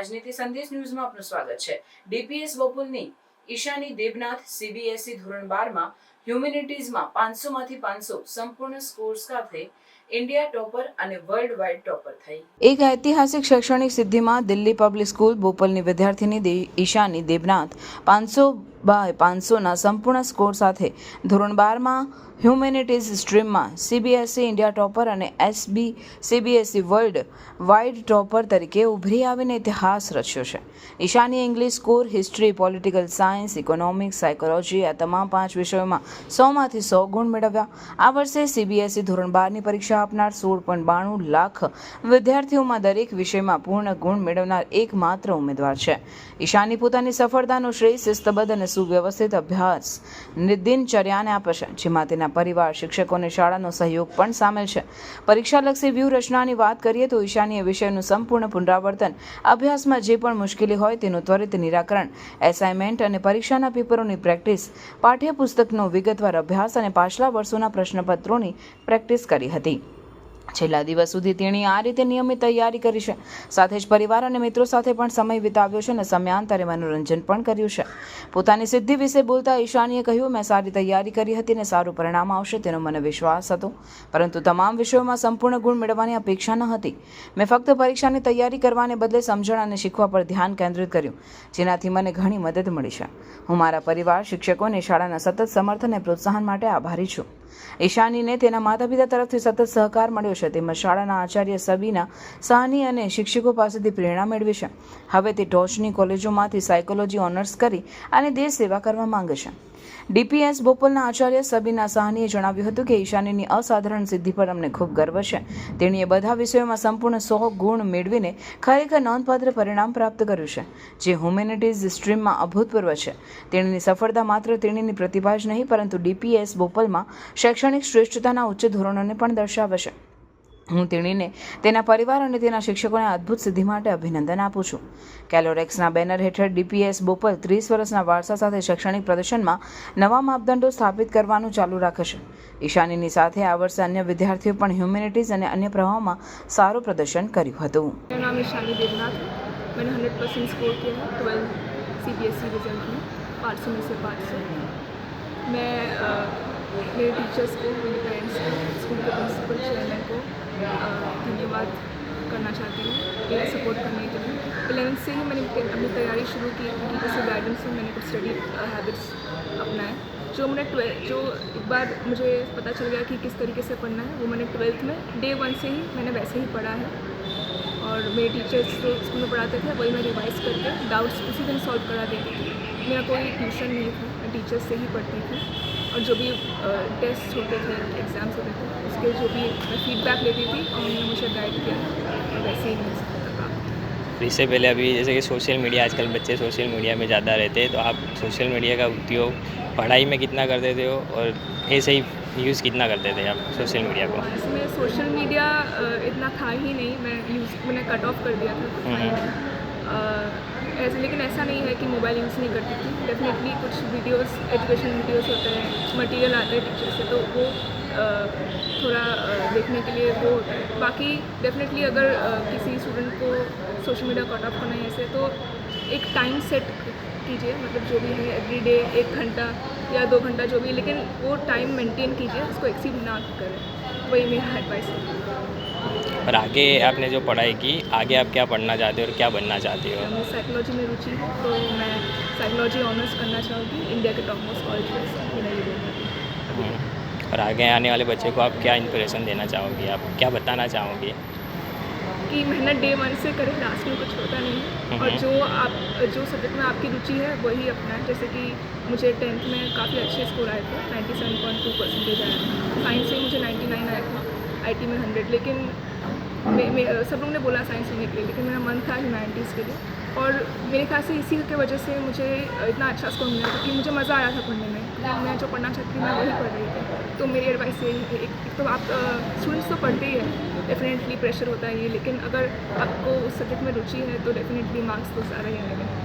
રાજનીતિ સંદેશ ન્યૂઝમાં આપનું સ્વાગત છે. ડીપીએસ બોપુલની ઈશાની દેવનાથ સીબીએસઈ ધોરણ બારમાં હ્યુમેનિટીઝમાં પાંચસો માંથી પાંચસો સંપૂર્ણ સ્કોર સાથે ઇન્ડિયા ટોપર અને વર્લ્ડ વાઇડ ટોપર થઈ. એક ઐતિહાસિક શૈક્ષણિક સિદ્ધિમાં દિલ્હી પબ્લિક સ્કૂલ બોપલની વિદ્યાર્થીની ઈશાની દેવનાથ પાંચસો બાય પાંચસોના સંપૂર્ણ સ્કોર સાથે ધોરણ બારમાં હ્યુમેનિટીઝ સ્ટ્રીમમાં સીબીએસઈ ઇન્ડિયા ટોપર અને S B CBSE world wide topper તરીકે ઉભરી આવીને ઇતિહાસ રચ્યો છે. Ishani English score history political science economics psychology આ તમામ પાંચ વિષયોમાં સોમાંથી સો ગુણ મેળવ્યા. આ વર્ષે સીબીએસઈ ધોરણ બારની પરીક્ષા આપનાર સોળ પોઈન્ટ બાણું લાખ વિદ્યાર્થીઓમાં દરેક વિષયમાં પૂર્ણ ગુણ મેળવનાર એકમાત્ર ઉમેદવાર છે. ઈશાની પોતાની સફળતાનો શ્રેય, શિસ્તબદ્ધ અને સુવ્યવસ્થિત અભ્યાસ દિનચર્યાને આપે છે, જેમાં તેના પરિવાર, શિક્ષકો અને શાળાનો સહયોગ પણ સામેલ છે. પરીક્ષાલક્ષી વ્યૂહરચનાની વાત કરીએ તો ઈશાનીય વિષયનું સંપૂર્ણ પુનરાવર્તન, અભ્યાસમાં જે પણ મુશ્કેલી હોય તેનું ત્વરિત નિરાકરણ એસાઇનમેન્ટ અને પરીક્ષાના પેપરોની પ્રેક્ટિસ, પાઠ્યપુસ્તકનો વિગતવાર અભ્યાસ અને પાછલા વર્ષોના પ્રશ્નપત્રોની પ્રેક્ટિસ કરી હતી. છેલ્લા દિવસ સુધી તેણી આ રીતે નિયમિત તૈયારી કરી છે. સાથે જ પરિવાર અને મિત્રો સાથે પણ સમય વિતાવ્યો છે અને સમયાંતરે મનોરંજન પણ કર્યું છે. પોતાની સિદ્ધિ વિશે બોલતા ઈશાનીએ કહ્યું, મેં સારી તૈયારી કરી હતી અને સારું પરિણામ આવશે તેનો મને વિશ્વાસ હતો. પરંતુ તમામ વિષયોમાં સંપૂર્ણ ગુણ મેળવવાની અપેક્ષા ન હતી. મેં ફક્ત પરીક્ષાની તૈયારી કરવાને બદલે સમજણ અને શીખવા પર ધ્યાન કેન્દ્રિત કર્યું, જેનાથી મને ઘણી મદદ મળી છે. હું મારા પરિવાર શિક્ષકો અને શાળાના સતત સમર્થન અને પ્રોત્સાહન માટે આભારી છું. ઈશાનીને તેના માતા પિતા તરફથી સતત સહકાર મળ્યો છે. તેમજ શાળાના આચાર્ય સબીના સાહની અને શિક્ષકો પાસેથી પ્રેરણા મેળવી છે. હવે તે ટોચની કોલેજોમાંથી સાયકોલોજી ઓનર્સ કરી અને દેશ સેવા કરવા માંગે છે. ડીપીએસ બોપલના આચાર્ય સબીના સાહનીએ જણાવ્યું હતું કે ઈશાનીની અસાધારણ સિદ્ધિ પર અમને ખૂબ ગર્વ છે. તેણીએ બધા વિષયોમાં સંપૂર્ણ સો ગુણ મેળવીને ખરેખર નોંધપાત્ર પરિણામ પ્રાપ્ત કર્યું છે, જે હ્યુમેનિટીઝ સ્ટ્રીમમાં અભૂતપૂર્વ છે. તેણીની સફળતા માત્ર તેણીની પ્રતિભા જ નહીં, પરંતુ ડીપીએસ બોપલમાં શૈક્ષણિક શ્રેષ્ઠતાના ઉચ્ચ ધોરણોને પણ દર્શાવે છે. હું તેણીને તેના પરિવાર અને તેના શિક્ષકોને અદ્ભુત સિદ્ધિ માટે અભિનંદન આપું છું કેલોરેક્સના બેનર હેઠળ ડીપીએસ બોપલ ત્રીસ વર્ષના વારસા સાથે શૈક્ષણિક પ્રદર્શનમાં નવા માપદંડો સ્થાપિત કરવાનું ચાલુ રાખે છે ઈશાનીની સાથે આ વર્ષે અન્ય વિદ્યાર્થીઓ પણ હ્યુમેનિટીઝ અને અન્ય પ્રવાહોમાં સારું પ્રદર્શન કર્યું હતું मेरा नाम ईशानी देवनाथ है मैंने हंड्रेड परसेंट स्कोर किया है twelfth C B S E result में पाँच सौ में से पाँच सौ मैं अ, मेरे टीचर्स को मेरे पेरेंट्स को स्कूल के प्रिंसिपल चेयरमैन को अ, धन्यवाद करना चाहती हूँ मेरा सपोर्ट करने के लिए। इलेवेंथ से ही मैंने अपनी तैयारी शुरू की टीचर से गाइडेंस में मैंने कुछ स्टडी हैबिट्स अपनाए। जो मैंने ट्वेल्थ जो एक बार मुझे पता चल गया कि किस तरीके से पढ़ना है, वो मैंने ट्वेल्थ में डे वन से ही मैंने वैसे ही पढ़ा है। और मेरे टीचर्स जो स्कूल में पढ़ाते थे, वही मैं रिवाइज करके डाउट्स उसी दिन सॉल्व करा देती थी। मेरा कोई ट्यूशन नहीं था, मैं टीचर्स से ही पढ़ती थी। और जो भी टेस्ट होते थे एग्ज़ाम्स होते थे उसके जो भी मैं फीडबैक लेती थी और उन्होंने मुझे गाइड किया वैसे ही मैं तो इससे पहले अभी जैसे कि सोशल मीडिया आजकल बच्चे सोशल मीडिया में ज़्यादा रहते हैं तो आप सोशल मीडिया का उपयोग पढ़ाई में कितना करते थे और ऐसे ही यूज़ कितना करते थे आप सोशल मीडिया को? इसमें सोशल मीडिया इतना था ही नहीं मैं यूज़ मैंने कट ऑफ़ कर दिया था। हम्म। ऐसे, लेकिन ऐसा नहीं है कि मोबाइल यूज़ नहीं करती थी। डेफिनेटली कुछ वीडियोस एजुकेशन वीडियोस होते हैं मटेरियल आते हैं टीचर से तो वो थोड़ा देखने के लिए वो होता है। बाकी डेफिनेटली अगर किसी स्टूडेंट को सोशल मीडिया कट ऑफ़ करना है ऐसे तो एक टाइम सेट कीजिए मतलब जो भी है एवरी डे एक घंटा या दो घंटा जो भी लेकिन वो टाइम मेंटेन कीजिए उसको एक्सीड ना करें। वही मेरा एडवाइस है। और आगे आपने जो पढ़ाई की आगे आप क्या पढ़ना चाहते हो और क्या बनना चाहते हो? मैं साइकोलॉजी में रुचि है तो मैं साइकोलॉजी ऑनर्स करना चाहूँगी इंडिया के टॉप मोस्ट कॉलेज में हम्म। और आगे आने वाले बच्चे को आप क्या इंस्पिरेशन देना चाहोगी? आप क्या बताना चाहोगी? कि मेहनत डे वन से करें लास्ट में कुछ होता नहीं है। और हम्म। जो आप जो सब्जेक्ट में आपकी रुचि है वही अपनाएँ। जैसे कि मुझे टेंथ में काफ़ी अच्छे स्कोर आए थे 97.2 परसेंटेज आया था। साइंस में मुझे 99 आया था आईटी में 100 लेकिन मे, सब लोग ने बोला साइंस लेने के लिए लेकिन मेरा मन था ह्यूमैनिटीज़ के लिए। और मेरे ख्याल से इसी के वजह से मुझे इतना अच्छा स्कोर मिला क्योंकि मुझे मज़ा आया था पढ़ने में। तो मैं जो पढ़ना चाहती थी मैं वही पढ़ रही थी। तो मेरी एडवाइस यही है एक एक तो आप स्टूडेंट्स तो पढ़ते ही है डेफिनेटली प्रेशर होता है ये लेकिन अगर आपको उस सब्जेक्ट में रुचि है तो डेफिनेटली मार्क्स तो सारे ही आएँगे।